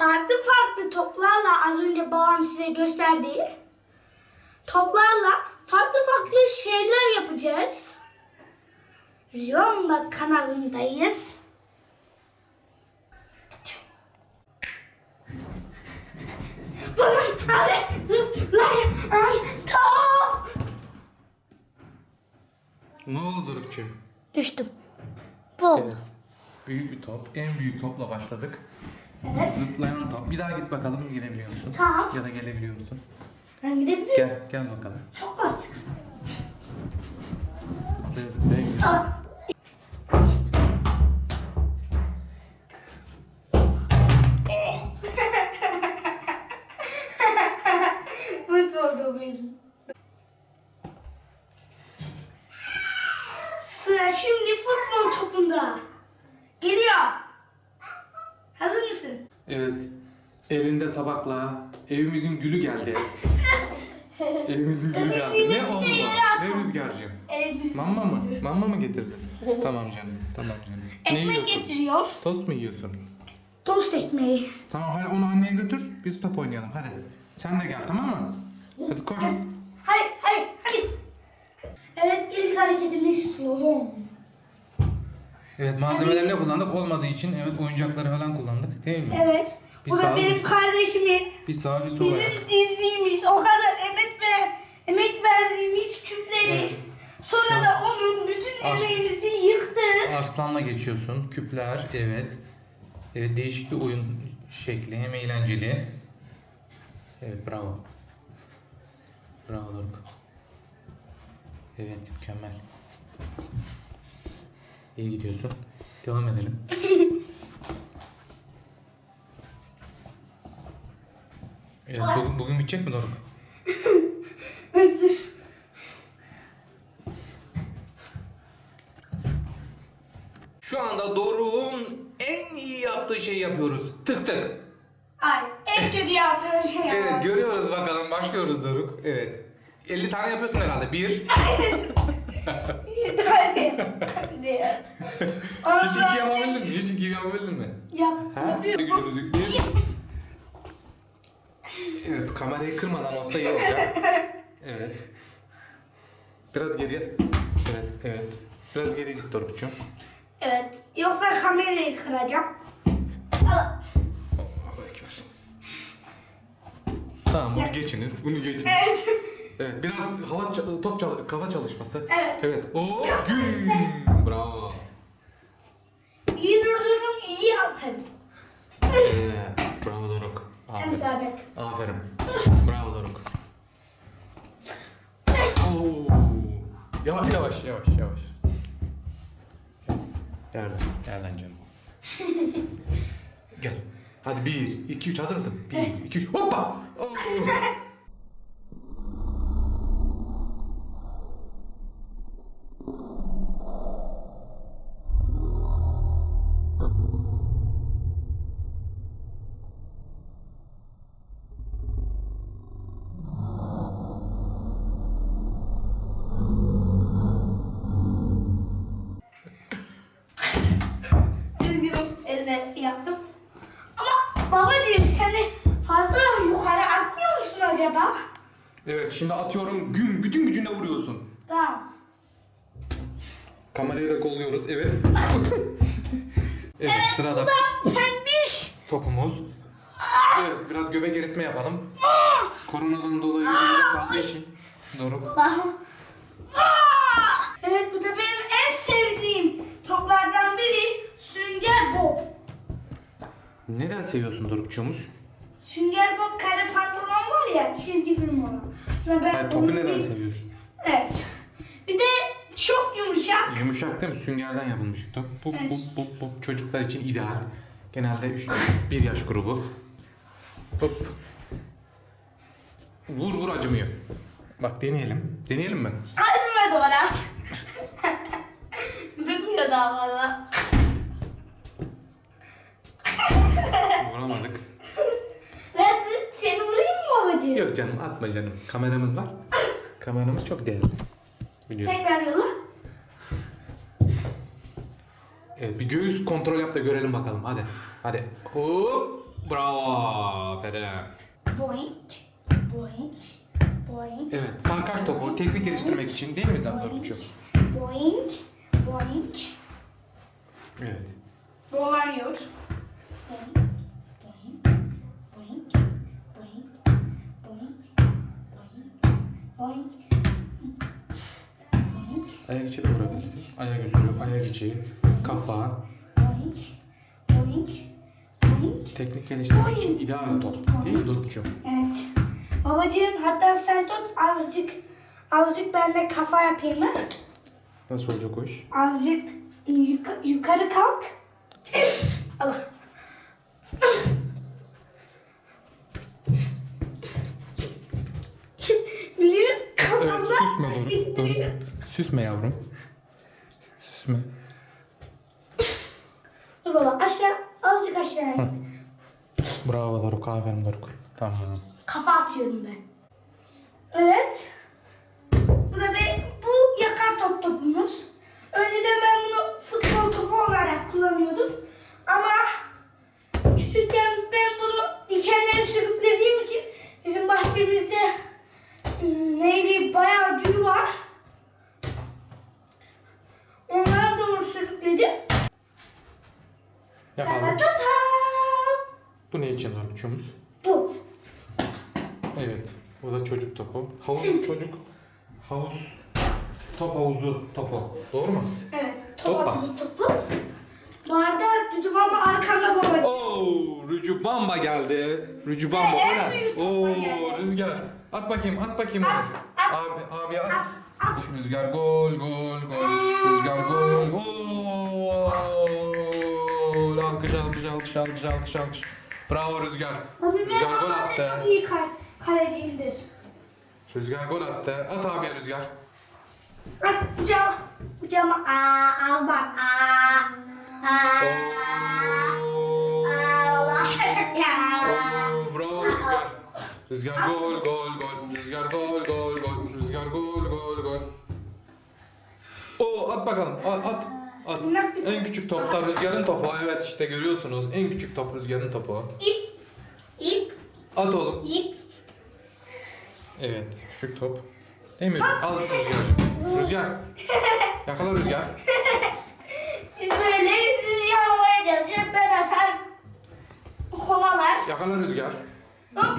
farklı farklı toplarla az önce babam size gösterdiği toplarla farklı farklı şeyler yapacağız. Zomba kanalındayız. Bana hadi zıplayan top. Ne oldu Dorukçum? Düştüm. Bu oldu. Evet. Büyük bir top. En büyük topla başladık. Evet. Zıplayan top. Bir daha git bakalım gidebiliyor musun? Tamam. Ya da gelebiliyor musun? Ben gidebilirim. Gel, gel bakalım. Çok var. Zıplaya zıplaya gidiyor. Evet. Elinde tabakla evimizin gülü geldi. evimizin gülü geldi. Ne oldu? Ne rüzgarcığım? Elbise. Mamma mı? Mamma mı getirdin? tamam canım. Tamam canım. Ne Ekmek yiyorsun? getiriyor. Tost mu yiyorsun? Tost ekmeği. Tamam hadi onu anneye götür. Biz top oynayalım hadi. Sen de gel tamam mı? Hadi koş. Hayır, hayır, hadi. Evet, ilk hareketimiz slalom. Evet malzemeleri ne kullandık? Olmadığı için evet oyuncakları falan kullandık değil mi? Evet. Bir Bu da sağ- benim kardeşimin. Bir sağa bir sola. Bizim dizdiğimiz, o kadar emek ve emek verdiğimiz küpleri. Evet. Sonra da onun bütün Ars- emeğimizi yıktı. Arslanla geçiyorsun. Küpler evet. Evet değişik bir oyun şekli. Hem eğlenceli. Evet bravo. Bravo Doruk. Evet mükemmel. İyi gidiyorsun. Devam edelim. Evet, bugün, bugün bitecek mi Doruk? Şu anda Doruk'un en iyi yaptığı şeyi yapıyoruz. Tık tık. Ay, en kötü yaptığım şey Evet görüyoruz bakalım. Başlıyoruz Doruk. Evet. 50 tane yapıyorsun herhalde. Bir. Hadi. Hadi. Ondan Hiç iki yapabildin mi? Hiç iki yapabildin mi? Yap, Ha? yapıyorum. Gücünüzü yükleyin. Evet kamerayı kırmadan olsa iyi olacak. Evet. Biraz geriye. Evet, evet. Biraz geri git Doruk'cum. Evet, yoksa kamerayı kıracağım. Allah'a ekber. Tamam bunu geçiniz. Bunu geçiniz. Evet. Evet biraz hava ça- top çal- kafa çalışması. Evet. Evet. Oo güm. Bravo. İyi durdurum, iyi tabii. Evet. Bravo Doruk. Aferin. sabit. Aferin. Bravo Doruk. Oo. Yavaş yavaş yavaş yavaş. Yerden, yerden canım. Gel. Hadi bir, iki, üç hazır mısın? Bir, iki, üç, hoppa! Oo. Üzgünüm, eline yaptım. Ama babacığım sen de fazla yukarı atmıyor musun acaba? Evet, şimdi atıyorum, gün, bütün gücünle vuruyorsun. Tamam. Kamerayı da kolluyoruz, evet. evet, Bu sırada da pembiş. topumuz. Evet, biraz göbek eritme yapalım. Koronadan dolayı böyle kalktığı için. Doruk. Evet bu da benim en sevdiğim toplardan biri Sünger Bob. Neden seviyorsun Dorukçuğumuz? Sünger Bob kare pantolon var ya çizgi film olan. Sonra ben onu topu neden bir- seviyorsun? Evet. Bir de çok yumuşak. Yumuşak değil mi? Süngerden yapılmış top. Bu, Evet. bu, bu, bu çocuklar için ideal. Genelde 3 1 yaş grubu. Hop. Vur vur acımıyor. Bak deneyelim. Deneyelim mi? Kalbime doğru at. Bıkmıyor daha fazla. Yok canım atma canım. Kameramız var. Kameramız çok değerli. Biliyorsun. Tekrar yolla. Evet bir göğüs kontrol yap da görelim bakalım. Hadi. Hadi. Hop. Bravo. Aferin. Boink. Boink. Boink. Evet. Sarkaç topu teknik geliştirmek için değil mi. Dorukçu? Boink. Boink. Evet. Dolanıyor. Boink. Boink. Ayak içi de vurabilirsin. Ayak üstü, ayak içi, kafa. Teknik geliştirmek için ideal top. Değil mi Dorukçu? Evet. Babacığım hatta sen tut azıcık azıcık ben de kafa yapayım mı? Nasıl olacak o iş? Azıcık yuka- yukarı kalk. Allah. Süsme. Doruk. siktiriyor. Süsme yavrum. Süsme. Dur baba aşağı azıcık aşağı in. Bravo Doruk. Aferin Doruk. Tamam. Kafa atıyorum ben. Evet. Bu da bir, bu yakar top topumuz. Önceden ben bunu futbol topu olarak kullanıyordum. Ama küçükken ben bunu dikenlere sürüklediğim için bizim bahçemizde hmm, neydi bayağı gül var. Onlara doğru ta Yakaladım. Bu ne için Dorukçumuz? Bu. Evet. Bu da çocuk topu. Havuz çocuk. Havuz. Top havuzu topu. Doğru mu? Evet. Top topu topu. Bu arada ama arkanda baba. Oo, Rücü Bamba geldi. Rücü Bamba o ne? topa Oo. Rüzgar. At bakayım, at bakayım. At, at. Abi, abi at. At, at. Rüzgar gol, gol, gol. Rüzgar gol, gol. Alkış, alkış, alkış, alkış. Bravo Rüzgar. Benim Rüzgar gol attı. çok iyi kal kaleciyimdir. Rüzgar gol attı. At abiye Rüzgar. At kucağıma. Kucağıma. Aa, al bak. Aa. Aa. Allah. Oo, Bravo Rüzgar. Rüzgar gol, gol, gol. Rüzgar gol, gol, gol. Rüzgar gol, gol, gol. Oo, at bakalım. At, at. At. En küçük top da Rüzgar'ın topu. Evet işte görüyorsunuz. En küçük top Rüzgar'ın topu. İp. İp. At oğlum. İp. Evet, küçük top. Değil mi? Al Rüzgar. Rüzgar. Yakala Rüzgar. Biz böyle sizi yalamaya çalışacağız. Ben atar. Kovalar. Yakala Rüzgar. Hop.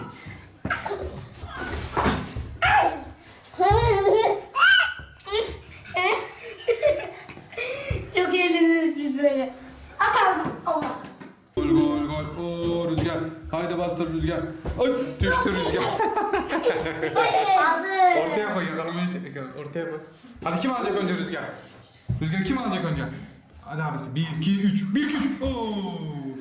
Çok eğleniriz biz böyle. Atalım. Allah. Gol, gol, gol. Oo Rüzgar. Haydi bastır Rüzgar. Ay düştü Rüzgar. Ortaya koy yakalamaya çalışıyor. Ortaya koy. Hadi kim alacak önce Rüzgar? Rüzgar kim alacak önce? Hadi abisi. 1, 2, 3. 1, 2, 3. Oo.